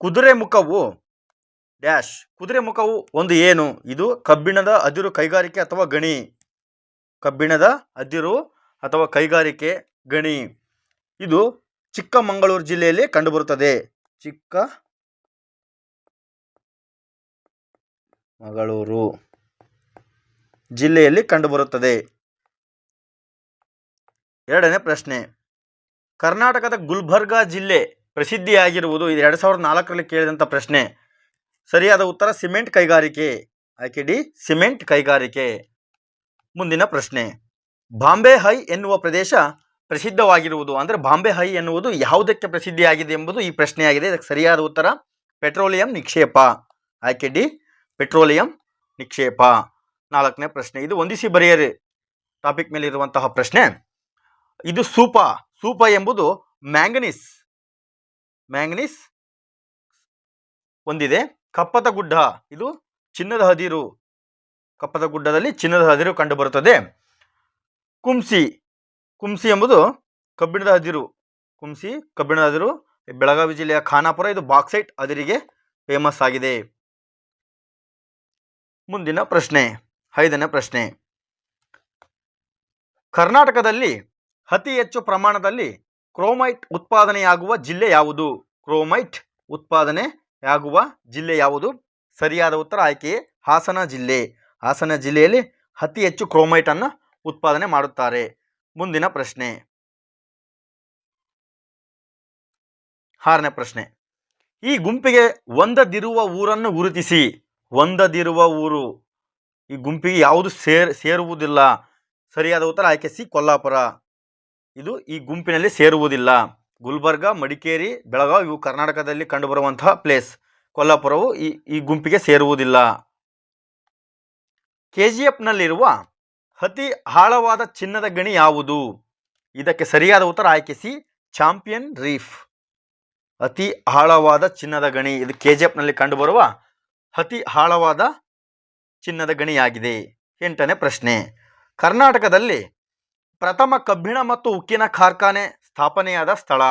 ಕುದುರೆ ಮುಖವು ಡ್ಯಾಶ್. ಕುದುರೆ ಮುಖವು ಒಂದು ಏನು? ಇದು ಕಬ್ಬಿಣದ ಅದಿರು ಕೈಗಾರಿಕೆ ಅಥವಾ ಗಣಿ? ಕಬ್ಬಿಣದ ಅದಿರು ಅಥವಾ ಕೈಗಾರಿಕೆ ಗಣಿ. ಇದು ಚಿಕ್ಕಮಗಳೂರು ಜಿಲ್ಲೆಯಲ್ಲಿ ಕಂಡುಬರುತ್ತದೆ. ಚಿಕ್ಕ ಮಗಳೂರು ಜಿಲ್ಲೆಯಲ್ಲಿ ಕಂಡುಬರುತ್ತದೆ. ಎರಡನೇ ಪ್ರಶ್ನೆ. ಕರ್ನಾಟಕದ ಗುಲ್ಬರ್ಗಾ ಜಿಲ್ಲೆ ಪ್ರಸಿದ್ಧಿಯಾಗಿರುವುದು ಇದು ಎರಡು ಸಾವಿರದ ನಾಲ್ಕರಲ್ಲಿ ಕೇಳಿದಂಥ ಪ್ರಶ್ನೆ. ಸರಿಯಾದ ಉತ್ತರ ಸಿಮೆಂಟ್ ಕೈಗಾರಿಕೆ. ಆಯ್ಕೆ ಡಿ, ಸಿಮೆಂಟ್ ಕೈಗಾರಿಕೆ. ಮುಂದಿನ ಪ್ರಶ್ನೆ. ಬಾಂಬೆ ಹೈ ಎನ್ನುವ ಪ್ರದೇಶ ಪ್ರಸಿದ್ಧವಾಗಿರುವುದು ಅಂದರೆ ಬಾಂಬೆ ಹೈ ಎನ್ನುವುದು ಯಾವುದಕ್ಕೆ ಪ್ರಸಿದ್ಧಿಯಾಗಿದೆ ಎಂಬುದು ಈ ಪ್ರಶ್ನೆಯಾಗಿದೆ. ಇದಕ್ಕೆ ಸರಿಯಾದ ಉತ್ತರ ಪೆಟ್ರೋಲಿಯಂ ನಿಕ್ಷೇಪ. ಆಯ್ಕೆ ಡಿ, ಪೆಟ್ರೋಲಿಯಂ ನಿಕ್ಷೇಪ. ನಾಲ್ಕನೇ ಪ್ರಶ್ನೆ. ಇದು ಹೊಂದಿಸಿ ಬರೆಯರಿ. ಟಾಪಿಕ್ ಮೇಲೆ ಇರುವಂತಹ ಪ್ರಶ್ನೆ. ಇದು ಸೂಪ. ಸೂಪ ಎಂಬುದು ಮ್ಯಾಂಗನೀಸ್. ಮ್ಯಾಂಗನೀಸ್ ಹೊಂದಿದೆ ಕಪ್ಪದ ಗುಡ್ಡ, ಇದು ಚಿನ್ನದ ಹದಿರು. ಕಪ್ಪದ ಗುಡ್ಡದಲ್ಲಿ ಚಿನ್ನದ ಹದಿರು ಕಂಡುಬರುತ್ತದೆ. ಕುಂಸಿ ಕುಂಸಿ ಎಂಬುದು ಕಬ್ಬಿಣದ ಹದಿರು. ಕುಂಸಿ, ಕಬ್ಬಿಣದ ಹದಿರು, ಬೆಳಗಾವಿ ಜಿಲ್ಲೆಯ ಖಾನಾಪುರ, ಇದು ಬಾಕ್ಸೈಟ್ ಅದಿರಿಗೆ ಫೇಮಸ್ ಆಗಿದೆ. ಮುಂದಿನ ಪ್ರಶ್ನೆ, ಐದನೇ ಪ್ರಶ್ನೆ. ಕರ್ನಾಟಕದಲ್ಲಿ ಅತಿ ಹೆಚ್ಚು ಪ್ರಮಾಣದಲ್ಲಿ ಕ್ರೋಮೈಟ್ ಉತ್ಪಾದನೆಯಾಗುವ ಜಿಲ್ಲೆ ಯಾವುದು? ಕ್ರೋಮೈಟ್ ಉತ್ಪಾದನೆಯಾಗುವ ಜಿಲ್ಲೆ ಯಾವುದು? ಸರಿಯಾದ ಉತ್ತರ ಆಯ್ಕೆ ಹಾಸನ ಜಿಲ್ಲೆ. ಹಾಸನ ಜಿಲ್ಲೆಯಲ್ಲಿ ಅತಿ ಹೆಚ್ಚು ಕ್ರೋಮೈಟ್ ಅನ್ನು ಉತ್ಪಾದನೆ ಮಾಡುತ್ತಾರೆ. ಮುಂದಿನ ಪ್ರಶ್ನೆ. ಆರನೇ ಪ್ರಶ್ನೆ. ಈ ಗುಂಪಿಗೆ ಒಂದದಿರುವ ಊರನ್ನು ಗುರುತಿಸಿ. ಒಂದದಿರುವ ಊರು. ಈ ಗುಂಪಿಗೆ ಯಾವುದು ಸೇರ್, ಸೇರುವುದಿಲ್ಲ. ಸರಿಯಾದ ಉತ್ತರ ಆಯ್ಕೆ ಸಿ, ಕೊಲ್ಲಾಪುರ. ಇದು ಈ ಗುಂಪಿನಲ್ಲಿ ಸೇರುವುದಿಲ್ಲ. ಗುಲ್ಬರ್ಗ, ಮಡಿಕೇರಿ, ಬೆಳಗಾವಿ ಇವು ಕರ್ನಾಟಕದಲ್ಲಿ ಕಂಡುಬರುವಂತಹ ಪ್ಲೇಸ್ ಕೊಲ್ಲಾಪುರವು ಈ ಈ ಗುಂಪಿಗೆ ಸೇರುವುದಿಲ್ಲ. ಕೆ ಜಿ ಎಫ್ನಲ್ಲಿರುವ ಅತಿ ಆಳವಾದ ಚಿನ್ನದ ಗಣಿ ಯಾವುದು? ಇದಕ್ಕೆ ಸರಿಯಾದ ಉತ್ತರ ಆಯ್ಕೆ ಸಿ ಚಾಂಪಿಯನ್ ರೀಫ್. ಅತಿ ಆಳವಾದ ಚಿನ್ನದ ಗಣಿ, ಇದು ಕೆ ಜಿ ಎಫ್ನಲ್ಲಿ ಕಂಡುಬರುವ ಅತಿ ಆಳವಾದ ಚಿನ್ನದ ಗಣಿಯಾಗಿದೆ. ಎಂಟನೇ ಪ್ರಶ್ನೆ. ಕರ್ನಾಟಕದಲ್ಲಿ ಪ್ರಥಮ ಕಬ್ಬಿಣ ಮತ್ತು ಉಕ್ಕಿನ ಕಾರ್ಖಾನೆ ಸ್ಥಾಪನೆಯಾದ ಸ್ಥಳ.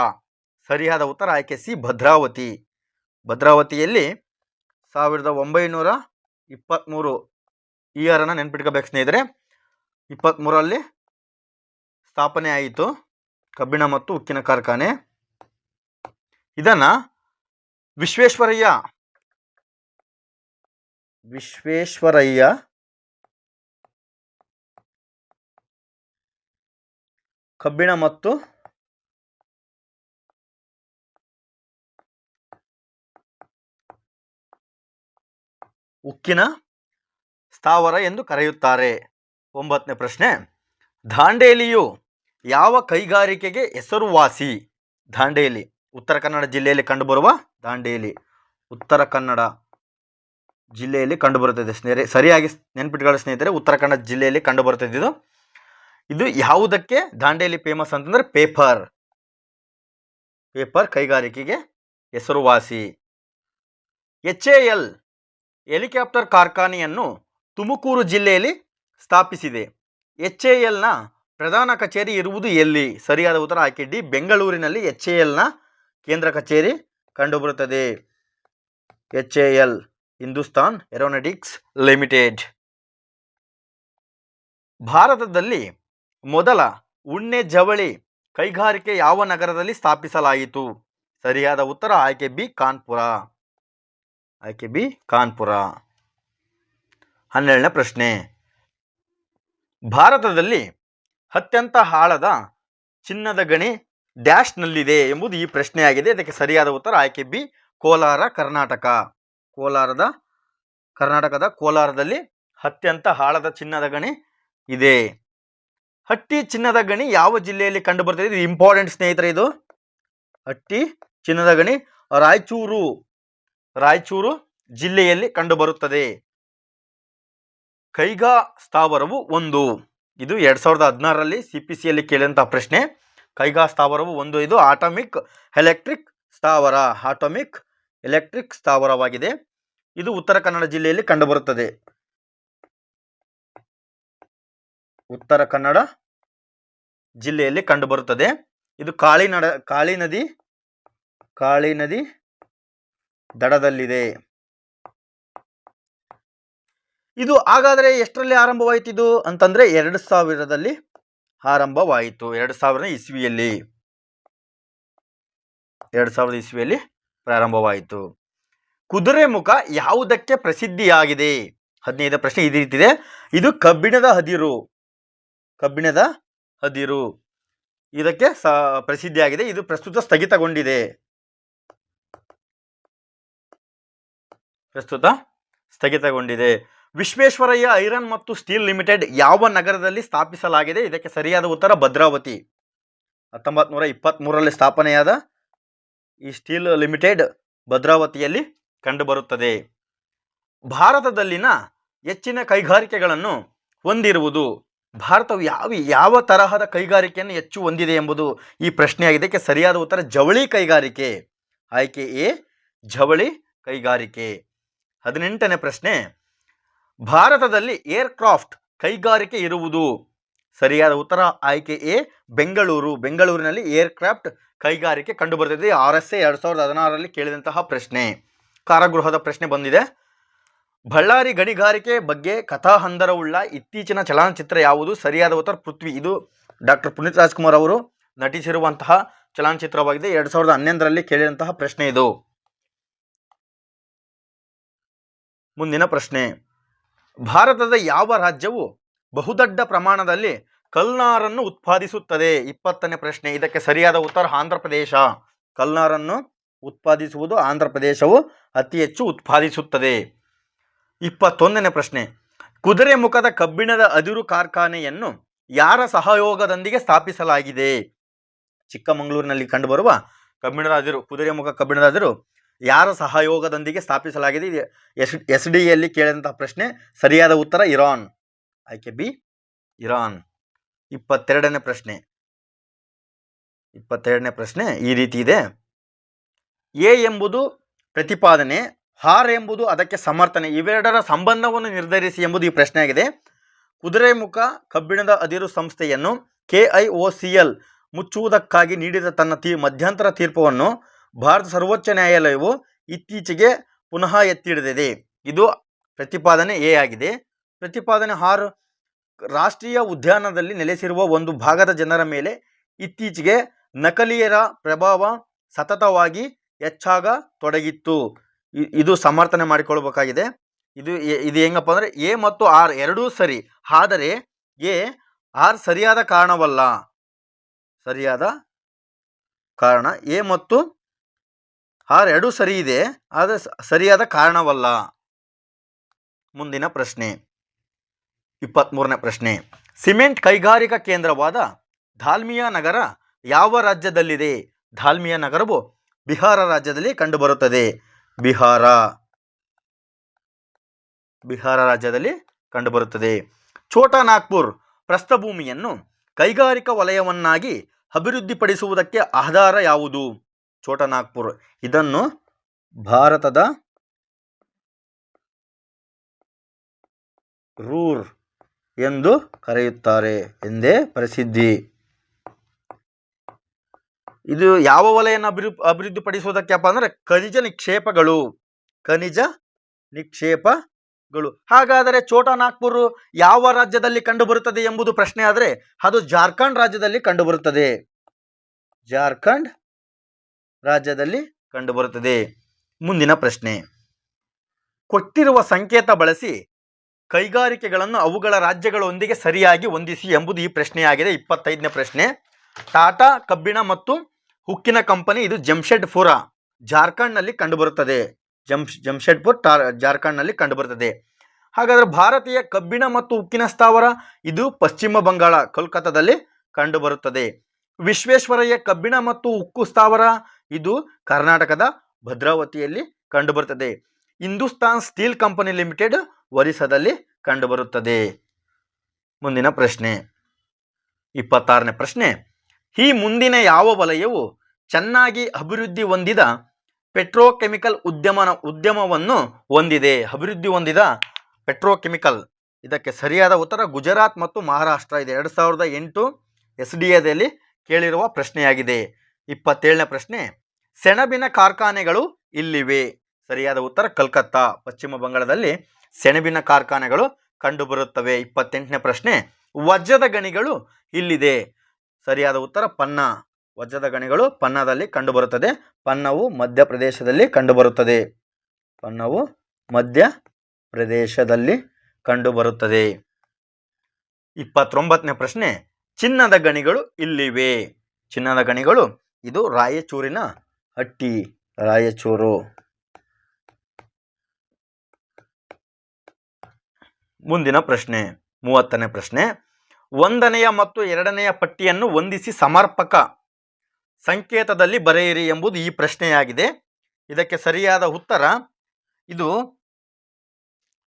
ಸರಿಯಾದ ಉತ್ತರ ಆಯ್ಕೆ ಸಿ. ಭದ್ರಾವತಿ. ಭದ್ರಾವತಿಯಲ್ಲಿ ಸಾವಿರದ ಒಂಬೈನೂರ ಇಪ್ಪತ್ತ್ಮೂರು ಇಯರನ್ನು ನೆನ್ಪಿಟ್ಕೋಬೇಕು ಸ್ನೇಹಿತರೆ. ಇಪ್ಪತ್ತ್ಮೂರಲ್ಲಿ ಸ್ಥಾಪನೆ ಆಯಿತು ಕಬ್ಬಿಣ ಮತ್ತು ಉಕ್ಕಿನ ಕಾರ್ಖಾನೆ. ಇದನ್ನು ವಿಶ್ವೇಶ್ವರಯ್ಯ ವಿಶ್ವೇಶ್ವರಯ್ಯ ಕಬ್ಬಿಣ ಮತ್ತು ಉಕ್ಕಿನ ಸ್ಥಾವರ ಎಂದು ಕರೆಯುತ್ತಾರೆ. ಒಂಬತ್ತನೇ ಪ್ರಶ್ನೆ. ದಾಂಡೇಲಿಯು ಯಾವ ಕೈಗಾರಿಕೆಗೆ ಹೆಸರುವಾಸಿ? ದಾಂಡೇಲಿ. ಉತ್ತರ ಕನ್ನಡ ಜಿಲ್ಲೆಯಲ್ಲಿ ಕಂಡುಬರುವ ದಾಂಡೇಲಿ. ಉತ್ತರ ಕನ್ನಡ ಜಿಲ್ಲೆಯಲ್ಲಿ ಕಂಡುಬರುತ್ತದೆ. ಸ್ನೇಹಿತರೆ ಸರಿಯಾಗಿ ನೆನ್ಪಿಟ್ಕೊಳ್ಳೋ ಸ್ನೇಹಿತರೆ. ಉತ್ತರ ಕನ್ನಡ ಜಿಲ್ಲೆಯಲ್ಲಿ ಕಂಡುಬರುತ್ತದೆ ಇದು. ಇದು ಯಾವುದಕ್ಕೆ ದಾಂಡೇಲಿ ಫೇಮಸ್ ಅಂತಂದ್ರೆ ಪೇಪರ್. ಪೇಪರ್ ಕೈಗಾರಿಕೆಗೆ ಹೆಸರುವಾಸಿ. ಎಚ್ ಎ ಎಲ್ ಹೆಲಿಕಾಪ್ಟರ್ ಕಾರ್ಖಾನೆಯನ್ನು ತುಮಕೂರು ಜಿಲ್ಲೆಯಲ್ಲಿ ಸ್ಥಾಪಿಸಿದೆ. ಎಚ್ ಎ ಎಲ್ನ ಪ್ರಧಾನ ಕಚೇರಿ ಇರುವುದು ಎಲ್ಲಿ? ಸರಿಯಾದ ಉತ್ತರ ಆಯ್ಕೆ ಬೆಂಗಳೂರಿನಲ್ಲಿ ಎಚ್ ಎ ಎಲ್ನ ಕೇಂದ್ರ ಕಚೇರಿ ಕಂಡುಬರುತ್ತದೆ. H A L Hindustan aeronautics limited. ಭಾರತದಲ್ಲಿ ಮೊದಲ ಉಣ್ಣೆ ಜವಳಿ ಕೈಗಾರಿಕೆ ಯಾವ ನಗರದಲ್ಲಿ ಸ್ಥಾಪಿಸಲಾಯಿತು? ಸರಿಯಾದ ಉತ್ತರ ಆಯ್ಕೆ ಬಿ, ಕಾನ್ಪುರ. ಆಯ್ಕೆ ಬಿ, ಕಾನ್ಪುರ. ಹನ್ನೆರಡನೇ ಪ್ರಶ್ನೆ. ಭಾರತದಲ್ಲಿ ಅತ್ಯಂತ ಆಳದ ಚಿನ್ನದ ಗಣಿ ಡ್ಯಾಶ್ನಲ್ಲಿದೆ ಎಂಬುದು ಈ ಪ್ರಶ್ನೆಯಾಗಿದೆ. ಇದಕ್ಕೆ ಸರಿಯಾದ ಉತ್ತರ ಆಯ್ಕೆ ಬಿ, ಕೋಲಾರ, ಕರ್ನಾಟಕ. ಕೋಲಾರದ, ಕರ್ನಾಟಕದ ಕೋಲಾರದಲ್ಲಿ ಅತ್ಯಂತ ಆಳದ ಚಿನ್ನದ ಗಣಿ ಇದೆ. ಹಟ್ಟಿ ಚಿನ್ನದ ಗಣಿ ಯಾವ ಜಿಲ್ಲೆಯಲ್ಲಿ ಕಂಡುಬರ್ತದೆ ಇದು ಇಂಪಾರ್ಟೆಂಟ್ ಸ್ನೇಹಿತರೆ ಇದು. ಹಟ್ಟಿ ಚಿನ್ನದ ಗಣಿ ರಾಯಚೂರು. ರಾಯಚೂರು ಜಿಲ್ಲೆಯಲ್ಲಿ ಕಂಡುಬರುತ್ತದೆ. ಕೈಗಾ ಸ್ಥಾವರವು ಒಂದು. ಇದು ಎರಡ್ ಸಾವಿರದ ಹದಿನಾರರಲ್ಲಿ ಸಿ ಪಿ ಸಿಯಲ್ಲಿ ಕೇಳಿದಂತಹ ಪ್ರಶ್ನೆ. ಕೈಗಾ ಸ್ಥಾವರವು ಒಂದು. ಇದು ಆಟಮಿಕ್ ಎಲೆಕ್ಟ್ರಿಕ್ ಸ್ಥಾವರ. ಆಟಮಿಕ್ ಎಲೆಕ್ಟ್ರಿಕ್ ಸ್ಥಾವರವಾಗಿದೆ. ಇದು ಉತ್ತರ ಕನ್ನಡ ಜಿಲ್ಲೆಯಲ್ಲಿ ಕಂಡುಬರುತ್ತದೆ. ಉತ್ತರ ಕನ್ನಡ ಜಿಲ್ಲೆಯಲ್ಲಿ ಕಂಡುಬರುತ್ತದೆ. ಇದು ಕಾಳಿ ನಡ, ಕಾಳಿ ನದಿ ಕಾಳಿ ನದಿ ದಡದಲ್ಲಿದೆ. ಇದು ಹಾಗಾದರೆ ಎಷ್ಟರಲ್ಲಿ ಆರಂಭವಾಯಿತು ಇದು ಅಂತಂದ್ರೆ ಎರಡು ಸಾವಿರದಲ್ಲಿ ಆರಂಭವಾಯಿತು. ಎರಡು ಸಾವಿರದ ಇಸ್ವಿಯಲ್ಲಿ. ಎರಡು ಸಾವಿರದ ಇಸ್ವಿಯಲ್ಲಿ ಪ್ರಾರಂಭವಾಯಿತು. ಕುದುರೆಮುಖ ಯಾವುದಕ್ಕೆ ಪ್ರಸಿದ್ಧಿಯಾಗಿದೆ? ಹದಿನೈದು ಪ್ರಶ್ನೆ ರೀತಿದೆ. ಇದು ಕಬ್ಬಿಣದ ಹದಿರು. ಕಬ್ಬಿಣದ ಅದಿರು ಇದಕ್ಕೆ ಸ, ಪ್ರಸಿದ್ಧಿಯಾಗಿದೆ. ಇದು ಪ್ರಸ್ತುತ ಸ್ಥಗಿತಗೊಂಡಿದೆ. ಪ್ರಸ್ತುತ ಸ್ಥಗಿತಗೊಂಡಿದೆ. ವಿಶ್ವೇಶ್ವರಯ್ಯ ಐರನ್ ಮತ್ತು ಸ್ಟೀಲ್ ಲಿಮಿಟೆಡ್ ಯಾವ ನಗರದಲ್ಲಿ ಸ್ಥಾಪಿಸಲಾಗಿದೆ? ಇದಕ್ಕೆ ಸರಿಯಾದ ಉತ್ತರ ಭದ್ರಾವತಿ. ಹತ್ತೊಂಬತ್ತು ನೂರ ಇಪ್ಪತ್ತ್ಮೂರರಲ್ಲಿ ಸ್ಥಾಪನೆಯಾದ ಈ ಸ್ಟೀಲ್ ಲಿಮಿಟೆಡ್ ಭದ್ರಾವತಿಯಲ್ಲಿ ಕಂಡುಬರುತ್ತದೆ. ಭಾರತದಲ್ಲಿನ ಹೆಚ್ಚಿನ ಕೈಗಾರಿಕೆಗಳನ್ನು ಹೊಂದಿರುವುದು ಭಾರತವು ಯಾವ ಯಾವ ತರಹದ ಕೈಗಾರಿಕೆಯನ್ನು ಹೆಚ್ಚು ಹೊಂದಿದೆ ಎಂಬುದು ಈ ಪ್ರಶ್ನೆಯಾಗಿದೆ. ಇದಕ್ಕೆ ಸರಿಯಾದ ಉತ್ತರ ಜವಳಿ ಕೈಗಾರಿಕೆ. ಆಯ್ಕೆ ಎ, ಜವಳಿ ಕೈಗಾರಿಕೆ. ಹದಿನೆಂಟನೇ ಪ್ರಶ್ನೆ. ಭಾರತದಲ್ಲಿ ಏರ್ಕ್ರಾಫ್ಟ್ ಕೈಗಾರಿಕೆ ಇರುವುದು? ಸರಿಯಾದ ಉತ್ತರ ಆಯ್ಕೆ ಎ, ಬೆಂಗಳೂರು. ಬೆಂಗಳೂರಿನಲ್ಲಿ ಏರ್ಕ್ರಾಫ್ಟ್ ಕೈಗಾರಿಕೆ ಕಂಡುಬರುತ್ತದೆ. ಆರ್ ಎಸ್ ಎ ಎರಡು ಸಾವಿರದ ಹದಿನಾರರಲ್ಲಿ ಕೇಳಿದಂತಹ ಪ್ರಶ್ನೆ. ಕಾರಾಗೃಹದ ಪ್ರಶ್ನೆ ಬಂದಿದೆ. ಬಳ್ಳಾರಿ ಗಣಿಗಾರಿಕೆ ಬಗ್ಗೆ ಕಥಾಹಂದರವುಳ್ಳ ಇತ್ತೀಚಿನ ಚಲನಚಿತ್ರ ಯಾವುದು? ಸರಿಯಾದ ಉತ್ತರ ಪೃಥ್ವಿ. ಇದು ಡಾಕ್ಟರ್ ಪುನೀತ್ ರಾಜ್ಕುಮಾರ್ ಅವರು ನಟಿಸಿರುವಂತಹ ಚಲನಚಿತ್ರವಾಗಿದೆ. ಎರಡು ಸಾವಿರದ ಹನ್ನೊಂದರಲ್ಲಿ ಕೇಳಿದಂತಹ ಪ್ರಶ್ನೆ ಇದು. ಮುಂದಿನ ಪ್ರಶ್ನೆ. ಭಾರತದ ಯಾವ ರಾಜ್ಯವು ಬಹುದೊಡ್ಡ ಪ್ರಮಾಣದಲ್ಲಿ ಕಲ್ನಾರನ್ನು ಉತ್ಪಾದಿಸುತ್ತದೆ? ಇಪ್ಪತ್ತನೇ ಪ್ರಶ್ನೆ. ಇದಕ್ಕೆ ಸರಿಯಾದ ಉತ್ತರ ಆಂಧ್ರ ಪ್ರದೇಶ. ಕಲ್ನಾರನ್ನು ಉತ್ಪಾದಿಸುವುದು ಆಂಧ್ರ ಪ್ರದೇಶವು ಅತಿ ಹೆಚ್ಚು ಉತ್ಪಾದಿಸುತ್ತದೆ. ಇಪ್ಪತ್ತೊಂದನೇ ಪ್ರಶ್ನೆ. ಕುದುರೆ ಮುಖದ ಕಬ್ಬಿಣದ ಅದಿರು ಕಾರ್ಖಾನೆಯನ್ನು ಯಾರ ಸಹಯೋಗದೊಂದಿಗೆ ಸ್ಥಾಪಿಸಲಾಗಿದೆ? ಚಿಕ್ಕಮಗಳೂರಿನಲ್ಲಿ ಕಂಡುಬರುವ ಕಬ್ಬಿಣದ ಅದಿರು ಕುದುರೆಮುಖ ಕಬ್ಬಿಣದ ಅದಿರು ಯಾರ ಸಹಯೋಗದೊಂದಿಗೆ ಸ್ಥಾಪಿಸಲಾಗಿದೆ? ಎಸ್ ಎಸ್ ಡಿಯಲ್ಲಿ ಕೇಳಿದಂತಹ ಪ್ರಶ್ನೆ. ಸರಿಯಾದ ಉತ್ತರ ಇರಾನ್. ಆಯ್ಕೆ ಬಿ, ಇರಾನ್. ಇಪ್ಪತ್ತೆರಡನೇ ಪ್ರಶ್ನೆ. ಇಪ್ಪತ್ತೆರಡನೇ ಪ್ರಶ್ನೆ ಈ ರೀತಿ ಇದೆ. ಎ ಎಂಬುದು ಪ್ರತಿಪಾದನೆ ಹಾರ್ ಎಂಬುದು ಅದಕ್ಕೆ ಸಮರ್ಥನೆ. ಇವೆರಡರ ಸಂಬಂಧವನ್ನು ನಿರ್ಧರಿಸಿ ಎಂಬುದು ಈ ಪ್ರಶ್ನೆಯಾಗಿದೆ. ಕುದುರೆಮುಖ ಕಬ್ಬಿಣದ ಅದಿರು ಸಂಸ್ಥೆಯನ್ನು K I O C L ಮುಚ್ಚುವುದಕ್ಕಾಗಿ ನೀಡಿದ ತನ್ನ ತೀ, ಮಧ್ಯಂತರ ತೀರ್ಪನ್ನು ಭಾರತ ಸರ್ವೋಚ್ಚ ನ್ಯಾಯಾಲಯವು ಇತ್ತೀಚೆಗೆ ಪುನಃ ಎತ್ತಿಡಿದಿದೆ ಇದು ಪ್ರತಿಪಾದನೆ ಎ ಆಗಿದೆ. ಪ್ರತಿಪಾದನೆ ಆರು, ರಾಷ್ಟ್ರೀಯ ಉದ್ಯಾನದಲ್ಲಿ ನೆಲೆಸಿರುವ ಒಂದು ಭಾಗದ ಜನರ ಮೇಲೆ ಇತ್ತೀಚೆಗೆ ನಕಲಿಯರ ಪ್ರಭಾವ ಸತತವಾಗಿ ಹೆಚ್ಚಾಗ ತೊಡಗಿತ್ತು. ಇದು ಸಮರ್ಥನೆ ಮಾಡಿಕೊಳ್ಬೇಕಾಗಿದೆ. ಇದು ಇದು ಹೆಂಗಪ್ಪ ಅಂದರೆ ಎ ಮತ್ತು ಆರ್ ಎರಡೂ ಸರಿ. ಆದರೆ ಎ, ಆರ್ ಸರಿಯಾದ ಕಾರಣವಲ್ಲ. ಸರಿಯಾದ ಕಾರಣ. ಎ ಮತ್ತು ಆರ್ ಎರಡೂ ಸರಿ ಇದೆ, ಆದರೆ ಸರಿಯಾದ ಕಾರಣವಲ್ಲ. ಮುಂದಿನ ಪ್ರಶ್ನೆ. ಇಪ್ಪತ್ತ್ಮೂರನೇ ಪ್ರಶ್ನೆ. ಸಿಮೆಂಟ್ ಕೈಗಾರಿಕಾ ಕೇಂದ್ರವಾದ ಧಾಲ್ಮಿಯಾ ನಗರ ಯಾವ ರಾಜ್ಯದಲ್ಲಿದೆ? ಧಾಲ್ಮಿಯಾ ನಗರವು ಬಿಹಾರ ರಾಜ್ಯದಲ್ಲಿ ಕಂಡುಬರುತ್ತದೆ. ಬಿಹಾರ. ಬಿಹಾರ ರಾಜ್ಯದಲ್ಲಿ ಕಂಡುಬರುತ್ತದೆ. ಛೋಟಾ ನಾಗ್ಪುರ್ ಪ್ರಸ್ಥಭೂಮಿಯನ್ನು ಕೈಗಾರಿಕಾ ವಲಯವನ್ನಾಗಿ ಅಭಿವೃದ್ಧಿಪಡಿಸುವುದಕ್ಕೆ ಆಧಾರ ಯಾವುದು? ಛೋಟಾ ನಾಗ್ಪುರ್. ಇದನ್ನು ಭಾರತದ ರೂರ್ ಎಂದು ಕರೆಯುತ್ತಾರೆ ಎಂದೇ ಪ್ರಸಿದ್ಧಿ. ಇದು ಯಾವ ವಲಯನ ಅಭಿವೃ, ಅಭಿವೃದ್ಧಿಪಡಿಸೋದಕ್ಕೆಪ್ಪ ಅಂದ್ರೆ ಖನಿಜ ನಿಕ್ಷೇಪಗಳು. ಖನಿಜ ನಿಕ್ಷೇಪಗಳು. ಹಾಗಾದರೆ ಛೋಟಾ ನಾಗ್ಪುರ್ ಯಾವ ರಾಜ್ಯದಲ್ಲಿ ಕಂಡುಬರುತ್ತದೆ ಎಂಬುದು ಪ್ರಶ್ನೆ ಆದರೆ ಅದು ಜಾರ್ಖಂಡ್ ರಾಜ್ಯದಲ್ಲಿ ಕಂಡುಬರುತ್ತದೆ. ಜಾರ್ಖಂಡ್ ರಾಜ್ಯದಲ್ಲಿ ಕಂಡುಬರುತ್ತದೆ. ಮುಂದಿನ ಪ್ರಶ್ನೆ. ಕೊಟ್ಟಿರುವ ಸಂಕೇತ ಬಳಸಿ ಕೈಗಾರಿಕೆಗಳನ್ನು ಅವುಗಳ ರಾಜ್ಯಗಳೊಂದಿಗೆ ಸರಿಯಾಗಿ ಹೊಂದಿಸಿ ಎಂಬುದು ಈ ಪ್ರಶ್ನೆಯಾಗಿದೆ. ಇಪ್ಪತ್ತೈದನೇ ಪ್ರಶ್ನೆ. ಟಾಟಾ, ಕಬ್ಬಿಣ ಮತ್ತು ಉಕ್ಕಿನ ಕಂಪನಿ ಇದು ಜಮ್ಷೆಡ್ಪುರ ಜಾರ್ಖಂಡ್ನಲ್ಲಿ ಕಂಡುಬರುತ್ತದೆ. ಜಮ್ ಜಮ್ಶೆಡ್ಪುರ್ ಟಾರ್ ಜಾರ್ಖಂಡ್ನಲ್ಲಿ ಕಂಡುಬರುತ್ತದೆ. ಹಾಗಾದರೆ ಭಾರತೀಯ ಕಬ್ಬಿಣ ಮತ್ತು ಉಕ್ಕಿನ ಸ್ಥಾವರ ಇದು ಪಶ್ಚಿಮ ಬಂಗಾಳ, ಕೋಲ್ಕತ್ತಾದಲ್ಲಿ ಕಂಡುಬರುತ್ತದೆ. ವಿಶ್ವೇಶ್ವರಯ್ಯ ಕಬ್ಬಿಣ ಮತ್ತು ಉಕ್ಕು ಸ್ಥಾವರ ಇದು ಕರ್ನಾಟಕದ ಭದ್ರಾವತಿಯಲ್ಲಿ ಕಂಡುಬರುತ್ತದೆ. ಹಿಂದೂಸ್ತಾನ್ ಸ್ಟೀಲ್ ಕಂಪನಿ ಲಿಮಿಟೆಡ್ ಒರಿಸ್ಸಾದಲ್ಲಿ ಕಂಡುಬರುತ್ತದೆ. ಮುಂದಿನ ಪ್ರಶ್ನೆ. ಇಪ್ಪತ್ತಾರನೇ ಪ್ರಶ್ನೆ. ಈ ಮುಂದಿನ ಯಾವ ವಲಯವು ಚೆನ್ನಾಗಿ ಅಭಿವೃದ್ಧಿ ಹೊಂದಿದ ಪೆಟ್ರೋಕೆಮಿಕಲ್ ಉದ್ಯಮನ ಉದ್ಯಮವನ್ನು ಹೊಂದಿದೆ? ಅಭಿವೃದ್ಧಿ ಹೊಂದಿದ ಪೆಟ್ರೋಕೆಮಿಕಲ್. ಇದಕ್ಕೆ ಸರಿಯಾದ ಉತ್ತರ ಗುಜರಾತ್ ಮತ್ತು ಮಹಾರಾಷ್ಟ್ರ ಇದೆ. ಎರಡು ಸಾವಿರದ ಎಂಟು ಎಸ್ ಡಿ ಎದಲ್ಲಿ ಕೇಳಿರುವ ಪ್ರಶ್ನೆಯಾಗಿದೆ. ಇಪ್ಪತ್ತೇಳನೇ ಪ್ರಶ್ನೆ, ಸೆಣಬಿನ ಕಾರ್ಖಾನೆಗಳು ಇಲ್ಲಿವೆ. ಸರಿಯಾದ ಉತ್ತರ, ಕಲ್ಕತ್ತಾ. ಪಶ್ಚಿಮ ಬಂಗಾಳದಲ್ಲಿ ಸೆಣಬಿನ ಕಾರ್ಖಾನೆಗಳು ಕಂಡುಬರುತ್ತವೆ. ಇಪ್ಪತ್ತೆಂಟನೇ ಪ್ರಶ್ನೆ, ವಜ್ರದ ಗಣಿಗಳು ಇಲ್ಲಿದೆ. ಸರಿಯಾದ ಉತ್ತರ ಪನ್ನ. ವಜ್ರದ ಗಣಿಗಳು ಪನ್ನದಲ್ಲಿ ಕಂಡುಬರುತ್ತದೆ. ಪನ್ನವು ಮಧ್ಯಪ್ರದೇಶದಲ್ಲಿ ಕಂಡುಬರುತ್ತದೆ. ಪನ್ನವು ಮಧ್ಯ ಪ್ರದೇಶದಲ್ಲಿ ಕಂಡುಬರುತ್ತದೆ. ಇಪ್ಪತ್ತೊಂಬತ್ತನೇ ಪ್ರಶ್ನೆ. ಚಿನ್ನದ ಗಣಿಗಳು ಇಲ್ಲಿವೆ. ಚಿನ್ನದ ಗಣಿಗಳು, ಇದು ರಾಯಚೂರಿನ ಹಟ್ಟಿ, ರಾಯಚೂರು. ಮುಂದಿನ ಪ್ರಶ್ನೆ, ಮೂವತ್ತನೇ ಪ್ರಶ್ನೆ. ಒಂದನೆಯ ಮತ್ತು ಎರಡನೆಯ ಪಟ್ಟಿಯನ್ನು ಹೊಂದಿಸಿ ಸಮರ್ಪಕ ಸಂಕೇತದಲ್ಲಿ ಬರೆಯಿರಿ ಎಂಬುದು ಈ ಪ್ರಶ್ನೆಯಾಗಿದೆ. ಇದಕ್ಕೆ ಸರಿಯಾದ ಉತ್ತರ, ಇದು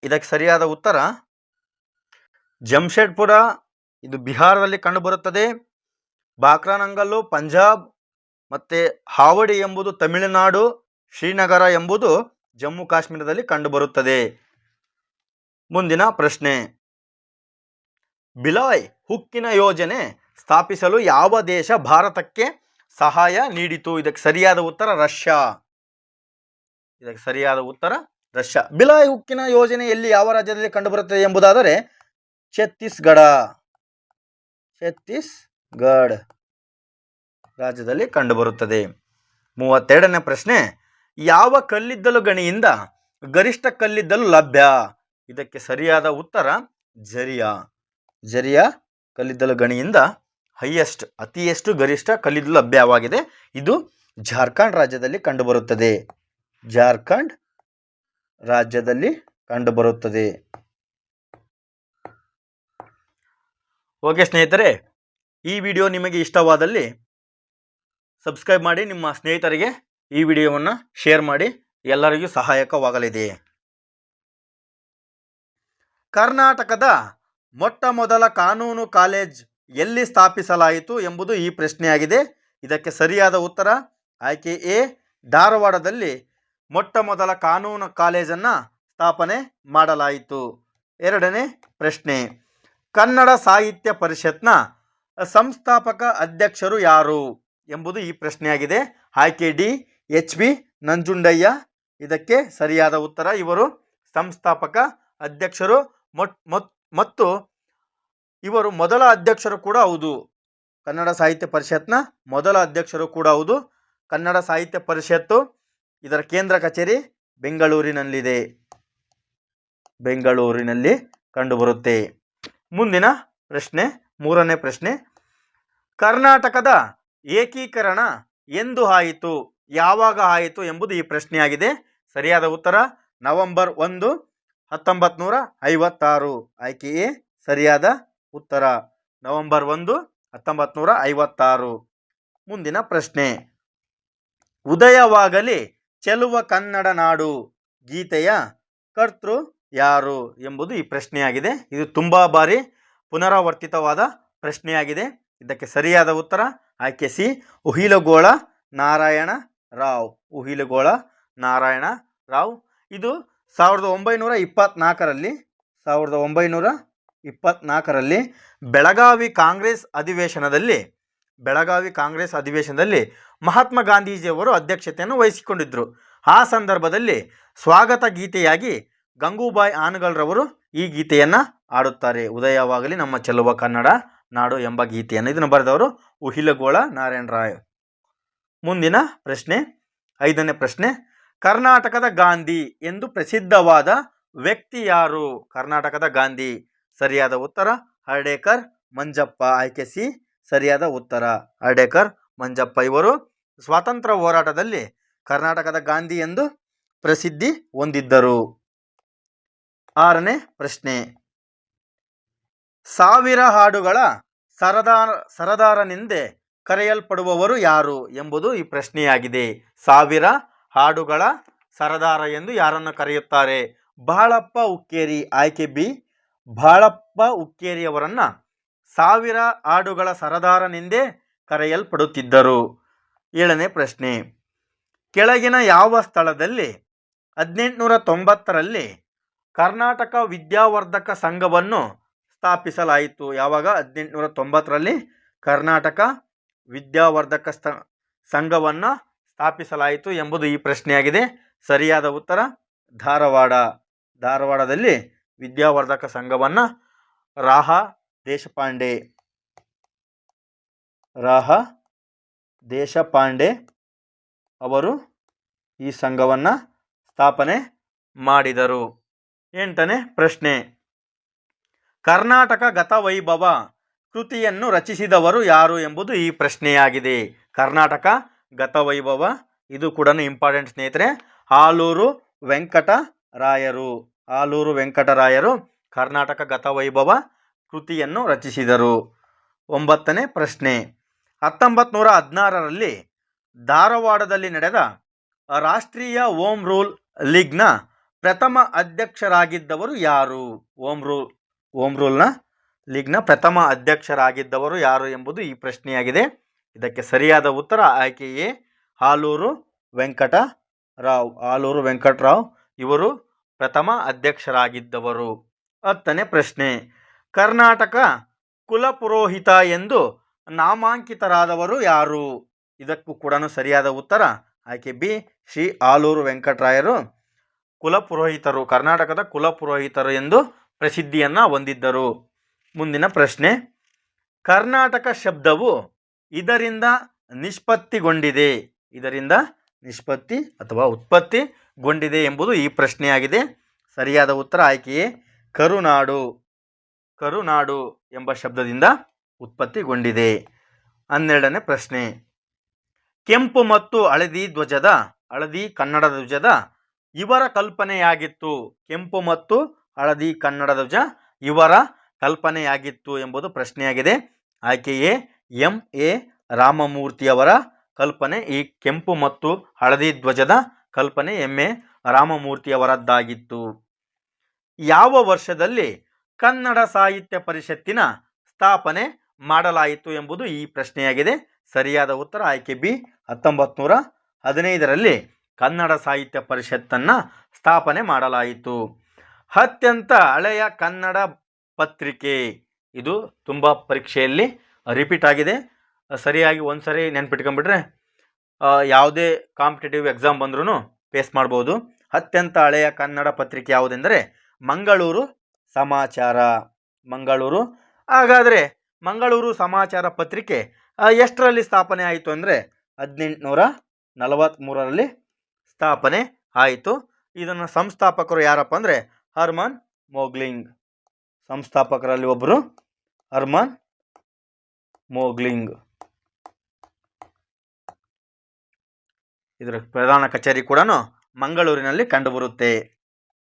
ಇದಕ್ಕೆ ಸರಿಯಾದ ಉತ್ತರ ಜಮ್ಶೆಡ್ಪುರ ಇದು ಬಿಹಾರದಲ್ಲಿ ಕಂಡುಬರುತ್ತದೆ. ಬಾಕ್ರಾನಂಗಲ್ಲು, ಪಂಜಾಬ್ ಮತ್ತು ಹಾವಡಿ ಎಂಬುದು ತಮಿಳುನಾಡು, ಶ್ರೀನಗರ ಎಂಬುದು ಜಮ್ಮು ಕಾಶ್ಮೀರದಲ್ಲಿ ಕಂಡುಬರುತ್ತದೆ. ಮುಂದಿನ ಪ್ರಶ್ನೆ. ಬಿಲಾಯ್ ಹುಕ್ಕಿನ ಯೋಜನೆ ಸ್ಥಾಪಿಸಲು ಯಾವ ದೇಶ ಭಾರತಕ್ಕೆ ಸಹಾಯ ನೀಡಿತು? ಇದಕ್ಕೆ ಸರಿಯಾದ ಉತ್ತರ ರಷ್ಯಾ. ಇದಕ್ಕೆ ಸರಿಯಾದ ಉತ್ತರ ರಷ್ಯಾ. ಬಿಲಾಯ್ ಹುಕ್ಕಿನ ಯೋಜನೆ ಎಲ್ಲಿ ಯಾವ ರಾಜ್ಯದಲ್ಲಿ ಕಂಡುಬರುತ್ತದೆ ಎಂಬುದಾದರೆ ಛತ್ತೀಸ್ಗಢ. ಛತ್ತೀಸ್ಗಢ ರಾಜ್ಯದಲ್ಲಿ ಕಂಡುಬರುತ್ತದೆ. ಮೂವತ್ತೆರಡನೇ ಪ್ರಶ್ನೆ, ಯಾವ ಕಲ್ಲಿದ್ದಲು ಗಣಿಯಿಂದ ಗರಿಷ್ಠ ಕಲ್ಲಿದ್ದಲು ಲಭ್ಯ? ಇದಕ್ಕೆ ಸರಿಯಾದ ಉತ್ತರ ಜರಿಯಾ. ಜರಿಯಾ ಕಲ್ಲಿದ್ದಲು ಗಣಿಯಿಂದ ಹೈಯೆಸ್ಟ್, ಅತಿಯೆಷ್ಟು, ಗರಿಷ್ಠ ಕಲ್ಲಿದ್ದಲು ಲಭ್ಯವಾಗಿದೆ ಇದು ಜಾರ್ಖಂಡ್ ರಾಜ್ಯದಲ್ಲಿ ಕಂಡುಬರುತ್ತದೆ. ಜಾರ್ಖಂಡ್ ರಾಜ್ಯದಲ್ಲಿ ಕಂಡುಬರುತ್ತದೆ. ಓಕೆ ಸ್ನೇಹಿತರೆ, ಈ ವಿಡಿಯೋ ನಿಮಗೆ ಇಷ್ಟವಾದಲ್ಲಿ ಸಬ್ಸ್ಕ್ರೈಬ್ ಮಾಡಿ, ನಿಮ್ಮ ಸ್ನೇಹಿತರಿಗೆ ಈ ವಿಡಿಯೋವನ್ನು ಶೇರ್ ಮಾಡಿ, ಎಲ್ಲರಿಗೂ ಸಹಾಯಕವಾಗಲಿದೆ. ಕರ್ನಾಟಕದ ಮೊಟ್ಟ ಮೊದಲ ಕಾನೂನು ಕಾಲೇಜ್ ಎಲ್ಲಿ ಸ್ಥಾಪಿಸಲಾಯಿತು ಎಂಬುದು ಈ ಪ್ರಶ್ನೆಯಾಗಿದೆ. ಇದಕ್ಕೆ ಸರಿಯಾದ ಉತ್ತರ ಆಯ್ಕೆ ಎ ಧಾರವಾಡದಲ್ಲಿ ಮೊಟ್ಟ ಮೊದಲ ಕಾನೂನು ಕಾಲೇಜನ್ನು ಸ್ಥಾಪನೆ ಮಾಡಲಾಯಿತು. ಎರಡನೇ ಪ್ರಶ್ನೆ, ಕನ್ನಡ ಸಾಹಿತ್ಯ ಪರಿಷತ್ನ ಸಂಸ್ಥಾಪಕ ಅಧ್ಯಕ್ಷರು ಯಾರು ಎಂಬುದು ಈ ಪ್ರಶ್ನೆಯಾಗಿದೆ. ಆಯ್ಕೆ ಡಿ, ಎಚ್ ಬಿ ನಂಜುಂಡಯ್ಯ. ಇದಕ್ಕೆ ಸರಿಯಾದ ಉತ್ತರ, ಇವರು ಸಂಸ್ಥಾಪಕ ಅಧ್ಯಕ್ಷರು ಮೊಟ್- ಮತ್ತು ಇವರು ಮೊದಲ ಅಧ್ಯಕ್ಷರು ಕೂಡ ಹೌದು. ಕನ್ನಡ ಸಾಹಿತ್ಯ ಪರಿಷತ್ನ ಮೊದಲ ಅಧ್ಯಕ್ಷರು ಕೂಡ ಹೌದು. ಕನ್ನಡ ಸಾಹಿತ್ಯ ಪರಿಷತ್ತು ಇದರ ಕೇಂದ್ರ ಕಚೇರಿ ಬೆಂಗಳೂರಿನಲ್ಲಿದೆ. ಬೆಂಗಳೂರಿನಲ್ಲಿ ಕಂಡುಬರುತ್ತೆ. ಮುಂದಿನ ಪ್ರಶ್ನೆ, ಮೂರನೇ ಪ್ರಶ್ನೆ. ಕರ್ನಾಟಕದ ಏಕೀಕರಣ ಎಂದು ಆಯಿತು, ಯಾವಾಗ ಆಯಿತು ಎಂಬುದು ಈ ಪ್ರಶ್ನೆಯಾಗಿದೆ. ಸರಿಯಾದ ಉತ್ತರ ನವೆಂಬರ್ ಒಂದು ಹತ್ತೊಂಬತ್ತು ನೂರ ಐವತ್ತಾರು ಆಯ್ಕೆ ಎ, ಸರಿಯಾದ ಉತ್ತರ. ನವೆಂಬರ್ ಒಂದು ಹತ್ತೊಂಬತ್ತು ನೂರ ಐವತ್ತಾರು ಮುಂದಿನ ಪ್ರಶ್ನೆ. ಉದಯವಾಗಲಿ ಚೆಲುವ ಕನ್ನಡ ನಾಡು. ಗೀತೆಯ ಕರ್ತೃ ಯಾರು ಎಂಬುದು ಈ ಪ್ರಶ್ನೆಯಾಗಿದೆ. ಇದು ತುಂಬ ಬಾರಿ ಪುನರಾವರ್ತಿತವಾದ ಪ್ರಶ್ನೆಯಾಗಿದೆ. ಇದಕ್ಕೆ ಸರಿಯಾದ ಉತ್ತರ. ಆಯ್ಕೆ ಸಿ, ಉಹಿಲಗೋಳ ನಾರಾಯಣ ರಾವ್. ಉಹಿಲಗೋಳ ನಾರಾಯಣ ರಾವ್. ಇದು ಸಾವಿರದ ಒಂಬೈನೂರ ಇಪ್ಪತ್ನಾಲ್ಕರಲ್ಲಿ ಸಾವಿರದ ಒಂಬೈನೂರ ಇಪ್ಪತ್ನಾಲ್ಕರಲ್ಲಿ ಬೆಳಗಾವಿ ಕಾಂಗ್ರೆಸ್ ಅಧಿವೇಶನದಲ್ಲಿ, ಬೆಳಗಾವಿ ಕಾಂಗ್ರೆಸ್ ಅಧಿವೇಶನದಲ್ಲಿ ಮಹಾತ್ಮ ಗಾಂಧೀಜಿಯವರು ಅಧ್ಯಕ್ಷತೆಯನ್ನು ವಹಿಸಿಕೊಂಡಿದ್ದರು ಆ ಸಂದರ್ಭದಲ್ಲಿ ಸ್ವಾಗತ ಗೀತೆಯಾಗಿ ಗಂಗೂಬಾಯಿ ಆನಗಲ್ರವರು ಈ ಗೀತೆಯನ್ನು ಆಡುತ್ತಾರೆ ಉದಯವಾಗಲಿ ನಮ್ಮ ಚೆಲುವ ಕನ್ನಡ ನಾಡು ಎಂಬ ಗೀತೆಯನ್ನು. ಇದನ್ನು ಬರೆದವರು ಉಹಿಲಗೋಳ ನಾರಾಯಣ ರಾಯ್. ಮುಂದಿನ ಪ್ರಶ್ನೆ, ಐದನೇ ಪ್ರಶ್ನೆ ಕರ್ನಾಟಕದ ಗಾಂಧಿ ಎಂದು ಪ್ರಸಿದ್ಧವಾದ ವ್ಯಕ್ತಿ ಯಾರು? ಕರ್ನಾಟಕದ ಗಾಂಧಿ. ಸರಿಯಾದ ಉತ್ತರ? ಹರ್ಡೇಕರ್ ಮಂಜಪ್ಪ. ಆಯ್ಕೆ ಸಿ, ಸರಿಯಾದ ಉತ್ತರ. ಹರ್ಡೇಕರ್ ಮಂಜಪ್ಪ ಇವರು ಸ್ವಾತಂತ್ರ್ಯ ಹೋರಾಟದಲ್ಲಿ ಕರ್ನಾಟಕದ ಗಾಂಧಿ ಎಂದು ಪ್ರಸಿದ್ಧಿ ಹೊಂದಿದ್ದರು. ಆರನೇ ಪ್ರಶ್ನೆ. ಸಾವಿರ ಹಾಡುಗಳ ಸರದಾರ, ಸರದಾರನೆಂದೇ ಕರೆಯಲ್ಪಡುವವರು ಯಾರು ಎಂಬುದು ಈ ಪ್ರಶ್ನೆಯಾಗಿದೆ. ಸಾವಿರ ಹಾಡುಗಳ ಸರದಾರ ಎಂದು ಯಾರನ್ನು ಕರೆಯುತ್ತಾರೆ? ಬಾಳಪ್ಪ ಉಕ್ಕೇರಿ ಆಯ್ಕೆ ಬಿ. ಬಾಳಪ್ಪ ಉಕ್ಕೇರಿಯವರನ್ನ ಸಾವಿರ ಹಾಡುಗಳ ಸರದಾರನೆಂದೇ ಕರೆಯಲ್ಪಡುತ್ತಿದ್ದರು. ಏಳನೇ ಪ್ರಶ್ನೆ. ಕೆಳಗಿನ ಯಾವ ಸ್ಥಳದಲ್ಲಿ ಹದಿನೆಂಟುನೂರ ತೊಂಬತ್ತರಲ್ಲಿ ಕರ್ನಾಟಕ ವಿದ್ಯಾವರ್ಧಕ ಸಂಘವನ್ನು ಸ್ಥಾಪಿಸಲಾಯಿತು? ಯಾವಾಗ? ಹದಿನೆಂಟುನೂರ ತೊಂಬತ್ತರಲ್ಲಿ ಕರ್ನಾಟಕ ವಿದ್ಯಾವರ್ಧಕ ಸ್ಥ, ಸಂಘವನ್ನು ಸ್ಥಾಪಿಸಲಾಯಿತು ಎಂಬುದು ಈ ಪ್ರಶ್ನೆಯಾಗಿದೆ. ಸರಿಯಾದ ಉತ್ತರ, ಧಾರವಾಡ. ಧಾರವಾಡದಲ್ಲಿ ವಿದ್ಯಾವರ್ಧಕ ಸಂಘವನ್ನು ರಾಹ ದೇಶಪಾಂಡೆ. ರಾಹ ದೇಶಪಾಂಡೆ ಅವರು ಈ ಸಂಘವನ್ನು ಸ್ಥಾಪನೆ ಮಾಡಿದರು. ಎಂಟನೇ ಪ್ರಶ್ನೆ. ಕರ್ನಾಟಕ ಗತವೈಭವ ಕೃತಿಯನ್ನು ರಚಿಸಿದವರು ಯಾರು ಎಂಬುದು ಈ ಪ್ರಶ್ನೆಯಾಗಿದೆ. ಕರ್ನಾಟಕ ಗತವೈಭವ. ಇದು ಕೂಡ ಇಂಪಾರ್ಟೆಂಟ್ ಸ್ನೇಹಿತರೆ. ಆಲೂರು ವೆಂಕಟರಾಯರು ಆಲೂರು ವೆಂಕಟರಾಯರು ಕರ್ನಾಟಕ ಗತವೈಭವ ಕೃತಿಯನ್ನು ರಚಿಸಿದರು. ಒಂಬತ್ತನೇ ಪ್ರಶ್ನೆ. ಹತ್ತೊಂಬತ್ತು ನೂರ ಹದಿನಾರರಲ್ಲಿ ಧಾರವಾಡದಲ್ಲಿ ನಡೆದ ರಾಷ್ಟ್ರೀಯ ಓಮ್ ರೂಲ್ ಲೀಗ್ನ ಪ್ರಥಮ ಅಧ್ಯಕ್ಷರಾಗಿದ್ದವರು ಯಾರು? ಓಮ್ ರೂಲ್ ಓಮ್ ರೂಲ್ನ ಲೀಗ್ನ ಪ್ರಥಮ ಅಧ್ಯಕ್ಷರಾಗಿದ್ದವರು ಯಾರು ಎಂಬುದು ಈ ಪ್ರಶ್ನೆಯಾಗಿದೆ. ಇದಕ್ಕೆ ಸರಿಯಾದ ಉತ್ತರ ಆಯ್ಕೆ ಎ ಹಾಲೂರು ವೆಂಕಟರಾವ್. ಆಲೂರು ವೆಂಕಟರಾವ್ ಇವರು ಪ್ರಥಮ ಅಧ್ಯಕ್ಷರಾಗಿದ್ದವರು. ಹತ್ತನೇ ಪ್ರಶ್ನೆ, ಕರ್ನಾಟಕ ಕುಲಪುರೋಹಿತ ಎಂದು ನಾಮಾಂಕಿತರಾದವರು ಯಾರು? ಇದಕ್ಕೂ ಕೂಡ ಸರಿಯಾದ ಉತ್ತರ ಆಯ್ಕೆ ಬಿ, ಶ್ರೀ ಆಲೂರು ವೆಂಕಟರಾಯರು. ಕುಲಪುರೋಹಿತರು ಕರ್ನಾಟಕದ ಕುಲಪುರೋಹಿತರು ಎಂದು ಪ್ರಸಿದ್ಧಿಯನ್ನು ಹೊಂದಿದ್ದರು. ಮುಂದಿನ ಪ್ರಶ್ನೆ, ಕರ್ನಾಟಕ ಶಬ್ದವು ಇದರಿಂದ ನಿಷ್ಪತ್ತಿಗೊಂಡಿದೆ. ಇದರಿಂದ ನಿಷ್ಪತ್ತಿ ಅಥವಾ ಉತ್ಪತ್ತಿಗೊಂಡಿದೆ ಎಂಬುದು ಈ ಪ್ರಶ್ನೆಯಾಗಿದೆ. ಸರಿಯಾದ ಉತ್ತರ ಆಯ್ಕೆಯೇ ಕರುನಾಡು. ಕರುನಾಡು ಎಂಬ ಶಬ್ದದಿಂದ ಉತ್ಪತ್ತಿಗೊಂಡಿದೆ. ಹನ್ನೆರಡನೇ ಪ್ರಶ್ನೆ. ಕೆಂಪು ಮತ್ತು ಹಳದಿ ಧ್ವಜದ, ಹಳದಿ ಕನ್ನಡ ಧ್ವಜದ ಇವರ ಕಲ್ಪನೆಯಾಗಿತ್ತು. ಕೆಂಪು ಮತ್ತು ಹಳದಿ ಕನ್ನಡ ಧ್ವಜ ಇವರ ಕಲ್ಪನೆಯಾಗಿತ್ತು ಎಂಬುದು ಪ್ರಶ್ನೆಯಾಗಿದೆ. ಆಯ್ಕೆಯೇ ಎಂ ಎ ರಾಮಮೂರ್ತಿಯವರ ಕಲ್ಪನೆ, ಈ ಕೆಂಪು ಮತ್ತು ಹಳದಿ ಧ್ವಜದ ಕಲ್ಪನೆ ಎಂ ಎ ರಾಮಮೂರ್ತಿಯವರದ್ದಾಗಿತ್ತು. ಯಾವ ವರ್ಷದಲ್ಲಿ ಕನ್ನಡ ಸಾಹಿತ್ಯ ಪರಿಷತ್ತಿನ ಸ್ಥಾಪನೆ ಮಾಡಲಾಯಿತು ಎಂಬುದು ಈ ಪ್ರಶ್ನೆಯಾಗಿದೆ. ಸರಿಯಾದ ಉತ್ತರ ಆಯ್ಕೆ ಬಿ ಹತ್ತೊಂಬತ್ತು ನೂರ ಹದಿನೈದರಲ್ಲಿ ಕನ್ನಡ ಸಾಹಿತ್ಯ ಪರಿಷತ್ತನ್ನು ಸ್ಥಾಪನೆ ಮಾಡಲಾಯಿತು. ಅತ್ಯಂತ ಹಳೆಯ ಕನ್ನಡ ಪತ್ರಿಕೆ. ಇದು ತುಂಬ ಪರೀಕ್ಷೆಯಲ್ಲಿ ರಿಪೀಟ್ ಆಗಿದೆ. ಸರಿಯಾಗಿ ಒಂದು ಸರಿ ನೆನ್ಪಿಟ್ಕೊಂಡ್ಬಿಟ್ರೆ ಯಾವುದೇ ಕಾಂಪಿಟೇಟಿವ್ ಎಕ್ಸಾಮ್ ಬಂದ್ರೂ ಫೇಸ್ ಮಾಡ್ಬೋದು. ಅತ್ಯಂತ ಹಳೆಯ ಕನ್ನಡ ಪತ್ರಿಕೆ ಯಾವುದೆಂದರೆ, ಮಂಗಳೂರು ಸಮಾಚಾರ. ಮಂಗಳೂರು, ಹಾಗಾದರೆ ಮಂಗಳೂರು ಸಮಾಚಾರ ಪತ್ರಿಕೆ ಎಷ್ಟರಲ್ಲಿ ಸ್ಥಾಪನೆ ಆಯಿತು ಅಂದರೆ, ಹದಿನೆಂಟುನೂರ ನಲವತ್ತ್ಮೂರರಲ್ಲಿ ಸ್ಥಾಪನೆ ಆಯಿತು. ಇದನ್ನು ಸಂಸ್ಥಾಪಕರು ಯಾರಪ್ಪ ಅಂದರೆ, ಹರ್ಮನ್ ಮೋಗ್ಲಿಂಗ್. ಸಂಸ್ಥಾಪಕರಲ್ಲಿ ಒಬ್ಬರು ಹರ್ಮನ್ ಮೋಗ್ಲಿಂಗ್. ಇದರ ಪ್ರಧಾನ ಕಚೇರಿ ಕೂಡ ಮಂಗಳೂರಿನಲ್ಲಿ ಕಂಡುಬರುತ್ತೆ.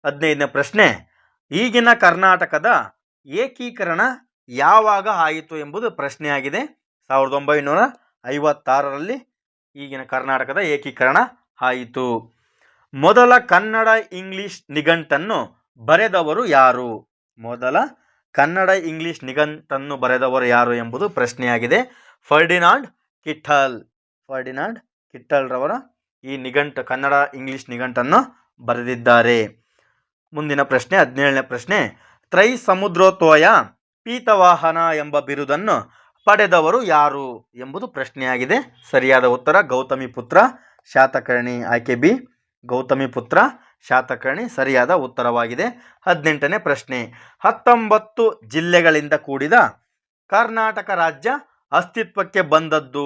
ಹದಿನೈದನೇ ಪ್ರಶ್ನೆ, ಈಗಿನ ಕರ್ನಾಟಕದ ಏಕೀಕರಣ ಯಾವಾಗ ಆಯಿತು ಎಂಬುದು ಪ್ರಶ್ನೆಯಾಗಿದೆ. ಸಾವಿರದ ಒಂಬೈನೂರ ಐವತ್ತಾರರಲ್ಲಿ ಈಗಿನ ಕರ್ನಾಟಕದ ಏಕೀಕರಣ ಆಯಿತು. ಮೊದಲ ಕನ್ನಡ ಇಂಗ್ಲಿಷ್ ನಿಘಂಟನ್ನು ಬರೆದವರು ಯಾರು? ಮೊದಲ ಕನ್ನಡ ಇಂಗ್ಲಿಷ್ ನಿಘಂಟನ್ನು ಬರೆದವರು ಯಾರು ಎಂಬುದು ಪ್ರಶ್ನೆಯಾಗಿದೆ. ಕಿಟ್ಟಲ್. ಫರ್ಡಿನಾಂಡ್ ಕಿಟ್ಟಲ್ರವರ ಈ ನಿಘಂಟು, ಕನ್ನಡ ಇಂಗ್ಲಿಷ್ ನಿಘಂಟನ್ನು ಬರೆದಿದ್ದಾರೆ. ಮುಂದಿನ ಪ್ರಶ್ನೆ, ಹದಿನೇಳನೇ ಪ್ರಶ್ನೆ. ತ್ರೈ ಸಮುದ್ರೋತ್ವಯ ಪೀತವಾಹನ ಎಂಬ ಬಿರುದನ್ನು ಪಡೆದವರು ಯಾರು ಎಂಬುದು ಪ್ರಶ್ನೆಯಾಗಿದೆ. ಸರಿಯಾದ ಉತ್ತರ, ಗೌತಮಿ ಪುತ್ರ, ಶಾತಕರ್ಣಿ ಆಯ್ಕೆ ಬಿ. ಗೌತಮಿ ಪುತ್ರ ಶಾತಕರ್ಣಿ ಸರಿಯಾದ ಉತ್ತರವಾಗಿದೆ. ಹದಿನೆಂಟನೇ ಪ್ರಶ್ನೆ. ಹತ್ತೊಂಬತ್ತು ಜಿಲ್ಲೆಗಳಿಂದ ಕೂಡಿದ ಕರ್ನಾಟಕ ರಾಜ್ಯ ಅಸ್ತಿತ್ವಕ್ಕೆ ಬಂದದ್ದು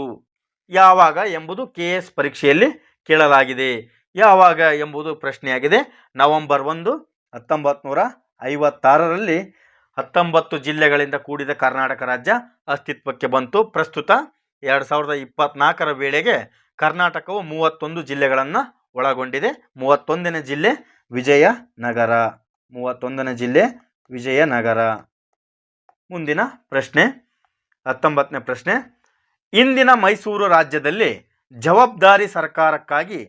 ಯಾವಾಗ ಎಂಬುದು ಕೆ ಎಸ್ ಪರೀಕ್ಷೆಯಲ್ಲಿ ಕೇಳಲಾಗಿದೆ. ಯಾವಾಗ ಎಂಬುದು ಪ್ರಶ್ನೆಯಾಗಿದೆ. ನವೆಂಬರ್ ಒಂದು ಹತ್ತೊಂಬತ್ತು ನೂರ ಐವತ್ತಾರರಲ್ಲಿ ಹತ್ತೊಂಬತ್ತು ಜಿಲ್ಲೆಗಳಿಂದ ಕೂಡಿದ ಕರ್ನಾಟಕ ರಾಜ್ಯ ಅಸ್ತಿತ್ವಕ್ಕೆ ಬಂತು. ಪ್ರಸ್ತುತ ಎರಡು ಸಾವಿರದ ಇಪ್ಪತ್ನಾಲ್ಕರ ವೇಳೆಗೆ ಕರ್ನಾಟಕವು ಮೂವತ್ತೊಂದು ಜಿಲ್ಲೆಗಳನ್ನು ಒಳಗೊಂಡಿದೆ. ಮೂವತ್ತೊಂದನೇ ಜಿಲ್ಲೆ ವಿಜಯನಗರ. ಮೂವತ್ತೊಂದನೇ ಜಿಲ್ಲೆ ವಿಜಯನಗರ. ಮುಂದಿನ ಪ್ರಶ್ನೆ, ಹತ್ತೊಂಬತ್ತನೇ ಪ್ರಶ್ನೆ. ಇಂದಿನ ಮೈಸೂರು ರಾಜ್ಯದಲ್ಲಿ ಜವಾಬ್ದಾರಿ ಸರ್ಕಾರಕ್ಕಾಗಿ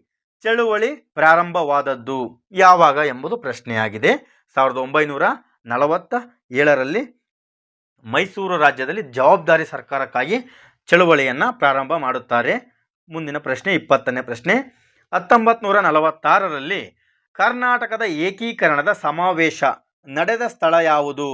ಚಳುವಳಿ ಪ್ರಾರಂಭವಾದದ್ದು ಯಾವಾಗ ಎಂಬುದು ಪ್ರಶ್ನೆಯಾಗಿದೆ. ಸಾವಿರದ ಒಂಬೈನೂರ ನಲವತ್ತ ಏಳರಲ್ಲಿ ಮೈಸೂರು ರಾಜ್ಯದಲ್ಲಿ ಜವಾಬ್ದಾರಿ ಸರ್ಕಾರಕ್ಕಾಗಿ ಚಳುವಳಿಯನ್ನು ಪ್ರಾರಂಭ ಮಾಡುತ್ತಾರೆ. ಮುಂದಿನ ಪ್ರಶ್ನೆ, ಇಪ್ಪತ್ತನೇ ಪ್ರಶ್ನೆ. ಹತ್ತೊಂಬತ್ತು ನೂರ ನಲವತ್ತಾರರಲ್ಲಿ ಕರ್ನಾಟಕದ ಏಕೀಕರಣದ ಸಮಾವೇಶ ನಡೆದ ಸ್ಥಳ ಯಾವುದು?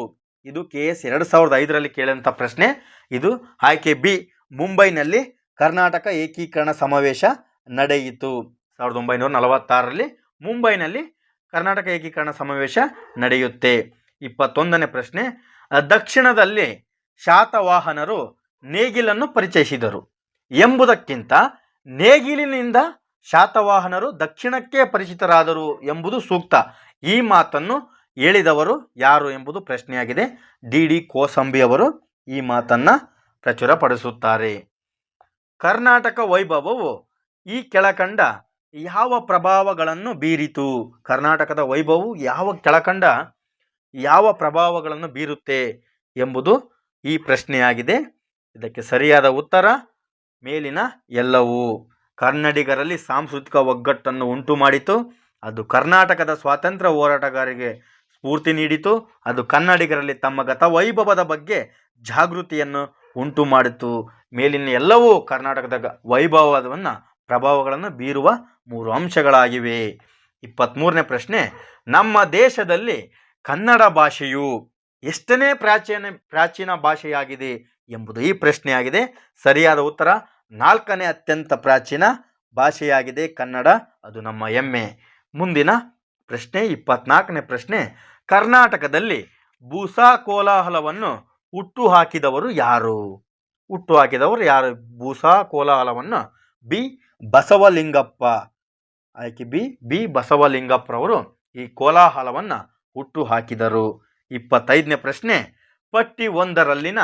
ಇದು ಕೆ ಎಸ್ ಎರಡು ಸಾವಿರದ ಐದರಲ್ಲಿ ಕೇಳಿದಂಥ ಪ್ರಶ್ನೆ. ಇದು ಆಯ್ಕೆ ಬಿ, ಮುಂಬೈನಲ್ಲಿ ಕರ್ನಾಟಕ ಏಕೀಕರಣ ಸಮಾವೇಶ ನಡೆಯಿತು. ಸಾವಿರದ ಒಂಬೈನೂರ ನಲವತ್ತಾರರಲ್ಲಿ ಮುಂಬೈನಲ್ಲಿ ಕರ್ನಾಟಕ ಏಕೀಕರಣ ಸಮಾವೇಶ ನಡೆಯುತ್ತೆ. ಇಪ್ಪತ್ತೊಂದನೇ ಪ್ರಶ್ನೆ. ದಕ್ಷಿಣದಲ್ಲಿ ಶಾತವಾಹನರು ನೇಗಿಲನ್ನು ಪರಿಚಯಿಸಿದರು. ಎಂಬುದಕ್ಕಿಂತ ನೇಗಿಲಿನಿಂದ ಶಾತವಾಹನರು ದಕ್ಷಿಣಕ್ಕೆ ಪರಿಚಿತರಾದರು ಎಂಬುದು ಸೂಕ್ತ. ಈ ಮಾತನ್ನು ಹೇಳಿದವರು ಯಾರು ಎಂಬುದು ಪ್ರಶ್ನೆಯಾಗಿದೆ. ಡಿ. ಡಿ. ಕೋಸಂಬಿ ಅವರು ಈ ಮಾತನ್ನು ಪ್ರಚುರಪಡಿಸುತ್ತಾರೆ. ಕರ್ನಾಟಕ ವೈಭವವು ಈ ಕೆಳಕಂಡ ಯಾವ ಪ್ರಭಾವಗಳನ್ನು ಬೀರಿತು? ಕರ್ನಾಟಕದ ವೈಭವವು ಯಾವ ಕೆಳಕಂಡ ಯಾವ ಪ್ರಭಾವಗಳನ್ನು ಬೀರುತ್ತೆ ಎಂಬುದು ಈ ಪ್ರಶ್ನೆಯಾಗಿದೆ. ಇದಕ್ಕೆ ಸರಿಯಾದ ಉತ್ತರ ಮೇಲಿನ ಎಲ್ಲವೂ. ಕನ್ನಡಿಗರಲ್ಲಿ ಸಾಂಸ್ಕೃತಿಕ ಒಗ್ಗಟ್ಟನ್ನು ಉಂಟು ಮಾಡಿತು. ಅದು ಕರ್ನಾಟಕದ ಸ್ವಾತಂತ್ರ್ಯ ಹೋರಾಟಗಾರರಿಗೆ ಸ್ಫೂರ್ತಿ ನೀಡಿತು. ಅದು ಕನ್ನಡಿಗರಲ್ಲಿ ತಮ್ಮ ಗತ ವೈಭವದ ಬಗ್ಗೆ ಜಾಗೃತಿಯನ್ನು ಉಂಟು ಮಾಡಿತು. ಮೇಲಿನ ಎಲ್ಲವೂ ಕರ್ನಾಟಕದ ವೈಭವವನ್ನು, ಪ್ರಭಾವಗಳನ್ನು ಬೀರುವ ಮೂರು ಅಂಶಗಳಾಗಿವೆ. ಇಪ್ಪತ್ತ್ಮೂರನೇ ಪ್ರಶ್ನೆ, ನಮ್ಮ ದೇಶದಲ್ಲಿ ಕನ್ನಡ ಭಾಷೆಯು ಎಷ್ಟನೇ ಪ್ರಾಚೀನ ಪ್ರಾಚೀನ ಭಾಷೆಯಾಗಿದೆ ಎಂಬುದು ಈ ಪ್ರಶ್ನೆಯಾಗಿದೆ. ಸರಿಯಾದ ಉತ್ತರ ನಾಲ್ಕನೇ ಅತ್ಯಂತ ಪ್ರಾಚೀನ ಭಾಷೆಯಾಗಿದೆ ಕನ್ನಡ. ಅದು ನಮ್ಮ ಹೆಮ್ಮೆ ಮುಂದಿನ ಪ್ರಶ್ನೆ, ಇಪ್ಪತ್ನಾಲ್ಕನೇ ಪ್ರಶ್ನೆ. ಕರ್ನಾಟಕದಲ್ಲಿ ಭೂಸಾ ಕೋಲಾಹಲವನ್ನು ಹುಟ್ಟು ಹಾಕಿದವರು ಯಾರು? ಹುಟ್ಟು ಹಾಕಿದವರು ಯಾರು? ಭೂಸಾ ಕೋಲಾಹಲವನ್ನು ಬಿ. ಬಸವಲಿಂಗಪ್ಪ. ಆಯ್ಕೆ ಬಿ. ಬಿ. ಬಸವಲಿಂಗಪ್ಪರವರು ಈ ಕೋಲಾಹಲವನ್ನು ಹುಟ್ಟು ಹಾಕಿದರು. ಇಪ್ಪತ್ತೈದನೇ ಪ್ರಶ್ನೆ ಪಟ್ಟಿ ಒಂದರಲ್ಲಿನ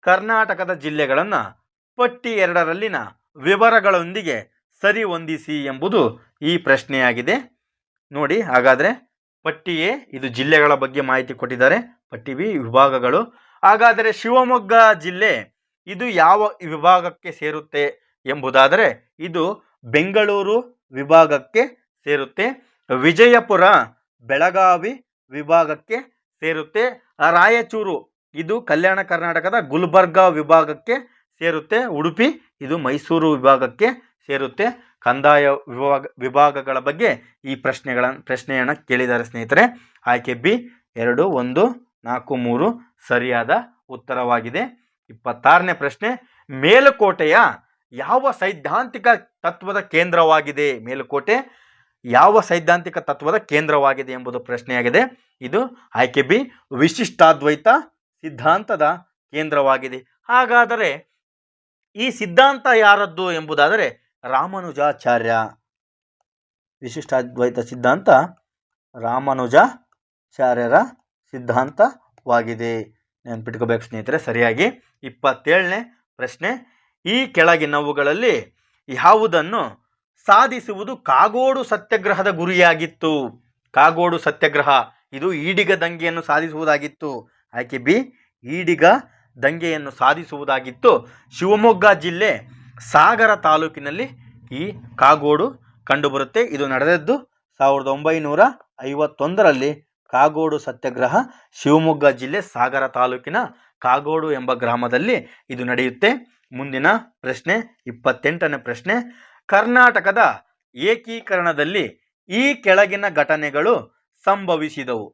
ಕರ್ನಾಟಕದ ಜಿಲ್ಲೆಗಳನ್ನು ಪಟ್ಟಿ ಎರಡರಲ್ಲಿನ ವಿವರಗಳೊಂದಿಗೆ ಸರಿ ಹೊಂದಿಸಿ ಎಂಬುದು ಈ ಪ್ರಶ್ನೆಯಾಗಿದೆ. ನೋಡಿ, ಹಾಗಾದರೆ ಪಟ್ಟಿ ಎ ಇದು ಜಿಲ್ಲೆಗಳ ಬಗ್ಗೆ ಮಾಹಿತಿ ಕೊಟ್ಟಿದ್ದಾರೆ. ಪಟ್ಟಿ ಬಿ, ವಿಭಾಗಗಳು. ಹಾಗಾದರೆ ಶಿವಮೊಗ್ಗ ಜಿಲ್ಲೆ ಇದು ಯಾವ ವಿಭಾಗಕ್ಕೆ ಸೇರುತ್ತೆ ಎಂಬುದಾದರೆ ಇದು ಬೆಂಗಳೂರು ವಿಭಾಗಕ್ಕೆ ಸೇರುತ್ತೆ, ವಿಜಯಪುರ ಬೆಳಗಾವಿ ವಿಭಾಗಕ್ಕೆ ಸೇರುತ್ತೆ, ರಾಯಚೂರು ಇದು ಕಲ್ಯಾಣ ಕರ್ನಾಟಕದ ಗುಲ್ಬರ್ಗಾ ವಿಭಾಗಕ್ಕೆ ಸೇರುತ್ತೆ. ಉಡುಪಿ ಇದು ಮೈಸೂರು ವಿಭಾಗಕ್ಕೆ ಸೇರುತ್ತೆ. ಕಂದಾಯ ವಿಭಾಗ, ವಿಭಾಗಗಳ ಬಗ್ಗೆ ಈ ಪ್ರಶ್ನೆಗಳ, ಪ್ರಶ್ನೆಯನ್ನು ಕೇಳಿದ್ದಾರೆ ಸ್ನೇಹಿತರೆ. ಆಯ್ಕೆ ಬಿ, ಎರಡು, ಒಂದು, ನಾಲ್ಕು, ಮೂರು ಸರಿಯಾದ ಉತ್ತರವಾಗಿದೆ. ಇಪ್ಪತ್ತಾರನೇ ಪ್ರಶ್ನೆ, ಮೇಲುಕೋಟೆಯ ಯಾವ ಸೈದ್ಧಾಂತಿಕ ತತ್ವದ ಕೇಂದ್ರವಾಗಿದೆ? ಮೇಲುಕೋಟೆ ಯಾವ ಸೈದ್ಧಾಂತಿಕ ತತ್ವದ ಕೇಂದ್ರವಾಗಿದೆ ಎಂಬುದು ಪ್ರಶ್ನೆಯಾಗಿದೆ. ಇದು ಆಯ್ಕೆ ಬಿ, ವಿಶಿಷ್ಟಾದ್ವೈತ ಸಿದ್ಧಾಂತದ ಕೇಂದ್ರವಾಗಿದೆ. ಹಾಗಾದರೆ ಈ ಸಿದ್ಧಾಂತ ಯಾರದ್ದು ಎಂಬುದಾದರೆ ರಾಮಾನುಜಾಚಾರ್ಯ. ವಿಶಿಷ್ಟಾದ್ವೈತ ಸಿದ್ಧಾಂತ ರಾಮಾನುಜಾಚಾರ್ಯರ ಸಿದ್ಧಾಂತವಾಗಿದೆ. ನೆನ್ಪಿಟ್ಕೋಬೇಕು ಸ್ನೇಹಿತರೆ, ಸರಿಯಾಗಿ. ಇಪ್ಪತ್ತೇಳನೇ ಪ್ರಶ್ನೆ. ಈ ಕೆಳಗಿನವುಗಳಲ್ಲಿ ಯಾವುದನ್ನು ಸಾಧಿಸುವುದು ಕಾಗೋಡು ಸತ್ಯಾಗ್ರಹದ ಗುರಿಯಾಗಿತ್ತು? ಕಾಗೋಡು ಸತ್ಯಾಗ್ರಹ, ಇದು ಈಡಿಗ ದಂಗೆಯನ್ನು ಸಾಧಿಸುವುದಾಗಿತ್ತು. ಆಯ್ಕೆ ಬಿ, ಈಡಿಗ ದಂಗೆಯನ್ನು ಸಾಧಿಸುವುದಾಗಿತ್ತು. ಶಿವಮೊಗ್ಗ ಜಿಲ್ಲೆ ಸಾಗರ ತಾಲೂಕಿನಲ್ಲಿ ಈ ಕಾಗೋಡು ಕಂಡುಬರುತ್ತೆ. ಇದು ನಡೆದದ್ದು ಸಾವಿರದ ಒಂಬೈನೂರ ಐವತ್ತೊಂದರಲ್ಲಿ ಕಾಗೋಡು ಸತ್ಯಾಗ್ರಹ ಶಿವಮೊಗ್ಗ ಜಿಲ್ಲೆ ಸಾಗರ ತಾಲೂಕಿನ ಕಾಗೋಡು ಎಂಬ ಗ್ರಾಮದಲ್ಲಿ ಇದು ನಡೆಯುತ್ತೆ. ಮುಂದಿನ ಪ್ರಶ್ನೆ, ಇಪ್ಪತ್ತೆಂಟನೇ ಪ್ರಶ್ನೆ. ಕರ್ನಾಟಕದ ಏಕೀಕರಣದಲ್ಲಿ ಈ ಕೆಳಗಿನ ಘಟನೆಗಳು ಸಂಭವಿಸಿದವು.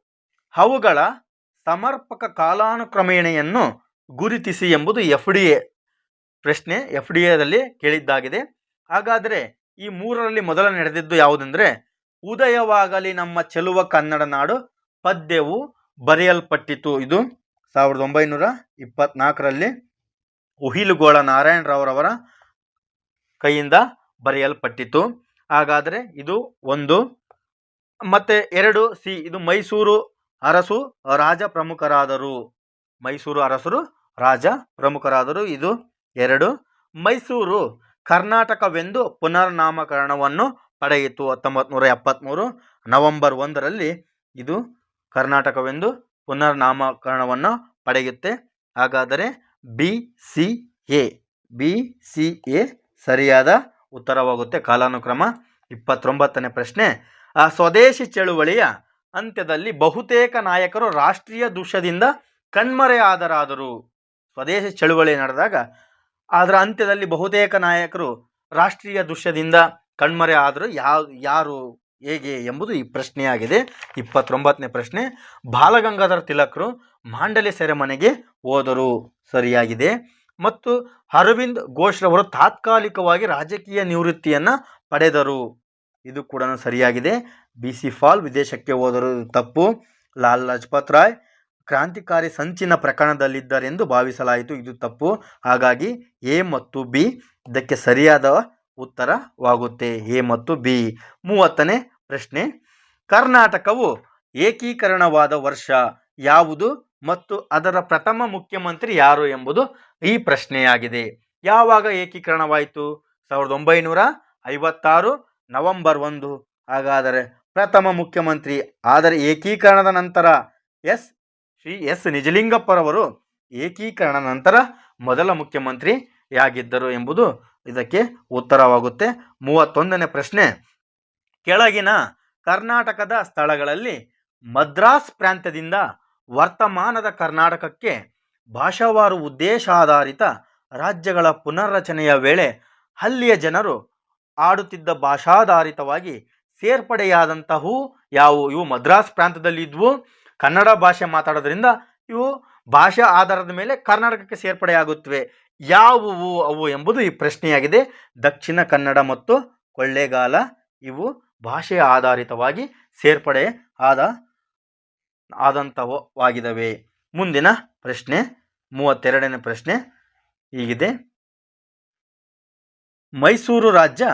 ಅವುಗಳ ಸಮರ್ಪಕ ಕಾಲಾನುಕ್ರಮೇಣೆಯನ್ನು ಗುರುತಿಸಿ ಎಂಬುದು ಎಫ್ ಡಿ ಎ ಪ್ರಶ್ನೆ ಎಫ್ ಡಿ ಎದಲ್ಲಿ ಕೇಳಿದ್ದಾಗಿದೆ. ಹಾಗಾದರೆ ಈ ಮೂರರಲ್ಲಿ ಮೊದಲ ನಡೆದಿದ್ದು ಯಾವುದೆಂದರೆ, ಉದಯವಾಗಲಿ ನಮ್ಮ ಚೆಲುವ ಕನ್ನಡ ನಾಡು, ಪದ್ಯವು ಬರೆಯಲ್ಪಟ್ಟಿತು. ಇದು ಸಾವಿರದ ಒಂಬೈನೂರ ಇಪ್ಪತ್ನಾಲ್ಕರಲ್ಲಿ ಉಹಿಲುಗೋಳ ನಾರಾಯಣರಾವ್ರವರ ಕೈಯಿಂದ ಬರೆಯಲ್ಪಟ್ಟಿತು ಹಾಗಾದರೆ ಇದು ಒಂದು. ಮತ್ತು ಎರಡು ಸಿ, ಇದು ಮೈಸೂರು ಅರಸು ರಾಜ ಪ್ರಮುಖರಾದರು. ಮೈಸೂರು ಅರಸರು ರಾಜ ಪ್ರಮುಖರಾದರು ಇದು ಎರಡು. ಮೈಸೂರು ಕರ್ನಾಟಕವೆಂದು ಪುನರ್ನಾಮಕರಣವನ್ನು ಪಡೆಯಿತು ಹತ್ತೊಂಬತ್ತು ನೂರ ಎಪ್ಪತ್ತ್ಮೂರು ನವೆಂಬರ್ ಒಂದರಲ್ಲಿ ಇದು ಕರ್ನಾಟಕವೆಂದು ಪುನರ್ನಾಮಕರಣವನ್ನು ಪಡೆಯುತ್ತೆ. ಹಾಗಾದರೆ B C A, B C A ಸರಿಯಾದ ಉತ್ತರವಾಗುತ್ತೆ. ಕಾಲಾನುಕ್ರಮ ಇಪ್ಪತ್ತೊಂಬತ್ತನೇ ಪ್ರಶ್ನೆ. ಆ ಸ್ವದೇಶಿ ಚಳುವಳಿಯ ಅಂತ್ಯದಲ್ಲಿ ಬಹುತೇಕ ನಾಯಕರು ರಾಷ್ಟ್ರೀಯ ದೃಶ್ಯದಿಂದ ಕಣ್ಮರೆಯಾದರಾದರು. ಸ್ವದೇಶಿ ಚಳುವಳಿ ನಡೆದಾಗ ಅದರ ಅಂತ್ಯದಲ್ಲಿ ಬಹುತೇಕ ನಾಯಕರು ರಾಷ್ಟ್ರೀಯ ದೃಶ್ಯದಿಂದ ಕಣ್ಮರೆ ಆದರು ಯಾವ ಯಾರು ಹೇಗೆ ಎಂಬುದು ಈ ಪ್ರಶ್ನೆಯಾಗಿದೆ. ಇಪ್ಪತ್ತೊಂಬತ್ತನೇ ಪ್ರಶ್ನೆ, ಬಾಲಗಂಗಾಧರ ತಿಲಕರು ಮಾಂಡಲಿ ಸೆರೆಮನೆಗೆ ಹೋದರು. ಸರಿಯಾಗಿದೆ. ಮತ್ತು ಅರವಿಂದ್ ಘೋಷ್ರವರು ತಾತ್ಕಾಲಿಕವಾಗಿ ರಾಜಕೀಯ ನಿವೃತ್ತಿಯನ್ನು ಪಡೆದರು. ಇದು ಕೂಡ ಸರಿಯಾಗಿದೆ. ಬಿ ಸಿ ಫಾಲ್ ವಿದೇಶಕ್ಕೆ ಹೋದರು ತಪ್ಪು. ಲಾಲ್ ಲಜಪತ್ ರಾಯ್ ಕ್ರಾಂತಿಕಾರಿ ಸಂಚಿನ ಪ್ರಕರಣದಲ್ಲಿದ್ದರೆಂದು ಭಾವಿಸಲಾಯಿತು. ಇದು ತಪ್ಪು. ಹಾಗಾಗಿ ಎ ಮತ್ತು ಬಿ ಇದಕ್ಕೆ ಸರಿಯಾದ ಉತ್ತರವಾಗುತ್ತೆ. ಎ ಮತ್ತು ಬಿ. ಮೂವತ್ತನೇ ಪ್ರಶ್ನೆ. ಕರ್ನಾಟಕವು ಏಕೀಕರಣವಾದ ವರ್ಷ ಯಾವುದು ಮತ್ತು ಅದರ ಪ್ರಥಮ ಮುಖ್ಯಮಂತ್ರಿ ಯಾರು ಎಂಬುದು ಈ ಪ್ರಶ್ನೆಯಾಗಿದೆ. ಯಾವಾಗ ಏಕೀಕರಣವಾಯಿತು? ಸಾವಿರದ ಒಂಬೈನೂರ ಐವತ್ತಾರು ನವೆಂಬರ್ ಒಂದು. ಹಾಗಾದರೆ ಪ್ರಥಮ ಮುಖ್ಯಮಂತ್ರಿ ಆದರೆ ಏಕೀಕರಣದ ನಂತರ ಎಸ್ ಶ್ರೀ ಎಸ್ ನಿಜಲಿಂಗಪ್ಪರವರು ಏಕೀಕರಣ ನಂತರ ಮೊದಲ ಮುಖ್ಯಮಂತ್ರಿಯಾಗಿದ್ದರು ಎಂಬುದು ಇದಕ್ಕೆ ಉತ್ತರವಾಗುತ್ತೆ. ಮೂವತ್ತೊಂದನೇ ಪ್ರಶ್ನೆ. ಕೆಳಗಿನ ಕರ್ನಾಟಕದ ಸ್ಥಳಗಳಲ್ಲಿ ಮದ್ರಾಸ್ ಪ್ರಾಂತ್ಯದಿಂದ ವರ್ತಮಾನದ ಕರ್ನಾಟಕಕ್ಕೆ ಭಾಷಾವಾರು ಉದ್ದೇಶಾಧಾರಿತ ರಾಜ್ಯಗಳ ಪುನರ್ರಚನೆಯ ವೇಳೆ ಅಲ್ಲಿಯ ಜನರು ಆಡುತ್ತಿದ್ದ ಭಾಷಾಧಾರಿತವಾಗಿ ಸೇರ್ಪಡೆಯಾದಂತಹವು ಯಾವುವು ಇವು ಮದ್ರಾಸ್ ಪ್ರಾಂತದಲ್ಲಿ ಇದ್ವು ಕನ್ನಡ ಭಾಷೆ ಮಾತಾಡೋದ್ರಿಂದ ಇವು ಭಾಷಾ ಆಧಾರದ ಮೇಲೆ ಕರ್ನಾಟಕಕ್ಕೆ ಸೇರ್ಪಡೆಯಾಗುತ್ತವೆ. ಯಾವುವು, ಅವು ಎಂಬುದು ಈ ಪ್ರಶ್ನೆಯಾಗಿದೆ. ದಕ್ಷಿಣ ಕನ್ನಡ ಮತ್ತು ಕೊಳ್ಳೇಗಾಲ ಇವು ಭಾಷೆ ಆಧಾರಿತವಾಗಿ ಸೇರ್ಪಡೆ ಆದ ಆದಂಥವಾಗಿದ್ದಾವೆ ಮುಂದಿನ ಪ್ರಶ್ನೆ, ಮೂವತ್ತೆರಡನೇ ಪ್ರಶ್ನೆ ಹೀಗಿದೆ. ಮೈಸೂರು ರಾಜ್ಯ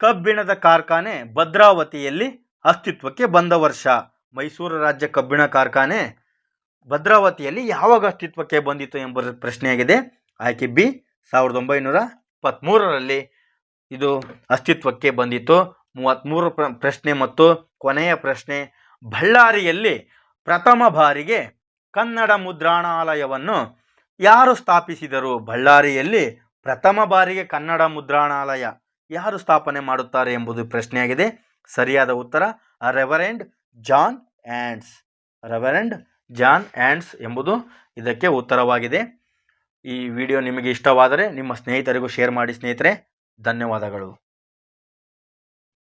ಕಬ್ಬಿಣದ ಕಾರ್ಖಾನೆ ಭದ್ರಾವತಿಯಲ್ಲಿ ಅಸ್ತಿತ್ವಕ್ಕೆ ಬಂದ ವರ್ಷ. ಮೈಸೂರು ರಾಜ್ಯ ಕಬ್ಬಿಣ ಕಾರ್ಖಾನೆ ಭದ್ರಾವತಿಯಲ್ಲಿ ಯಾವಾಗ ಅಸ್ತಿತ್ವಕ್ಕೆ ಬಂದಿತ್ತು ಎಂಬ ಪ್ರಶ್ನೆಯಾಗಿದೆ. ಆಯ್ಕೆ ಬಿ, ಸಾವಿರದ ಒಂಬೈನೂರ ಇಪ್ಪತ್ತ್ಮೂರರಲ್ಲಿ ಇದು ಅಸ್ತಿತ್ವಕ್ಕೆ ಬಂದಿತ್ತು. ಮೂವತ್ತ್ಮೂರು ಪ್ರ, ಪ್ರಶ್ನೆ ಮತ್ತು ಕೊನೆಯ ಪ್ರಶ್ನೆ, ಬಳ್ಳಾರಿಯಲ್ಲಿ ಪ್ರಥಮ ಬಾರಿಗೆ ಕನ್ನಡ ಮುದ್ರಣಾಲಯವನ್ನು ಯಾರು ಸ್ಥಾಪಿಸಿದರು? ಬಳ್ಳಾರಿಯಲ್ಲಿ ಪ್ರಥಮ ಬಾರಿಗೆ ಕನ್ನಡ ಮುದ್ರಣಾಲಯ ಯಾರು ಸ್ಥಾಪನೆ ಮಾಡುತ್ತಾರೆ ಎಂಬುದು ಪ್ರಶ್ನೆಯಾಗಿದೆ. ಸರಿಯಾದ ಉತ್ತರ, reverend John Hands reverend John Hands ಎಂಬುದು ಇದಕ್ಕೆ ಉತ್ತರವಾಗಿದೆ. ಈ ವಿಡಿಯೋ ನಿಮಗೆ ಇಷ್ಟವಾದರೆ ನಿಮ್ಮ ಸ್ನೇಹಿತರಿಗೂ ಶೇರ್ ಮಾಡಿ ಸ್ನೇಹಿತರೆ, ಧನ್ಯವಾದಗಳು.